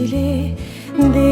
bile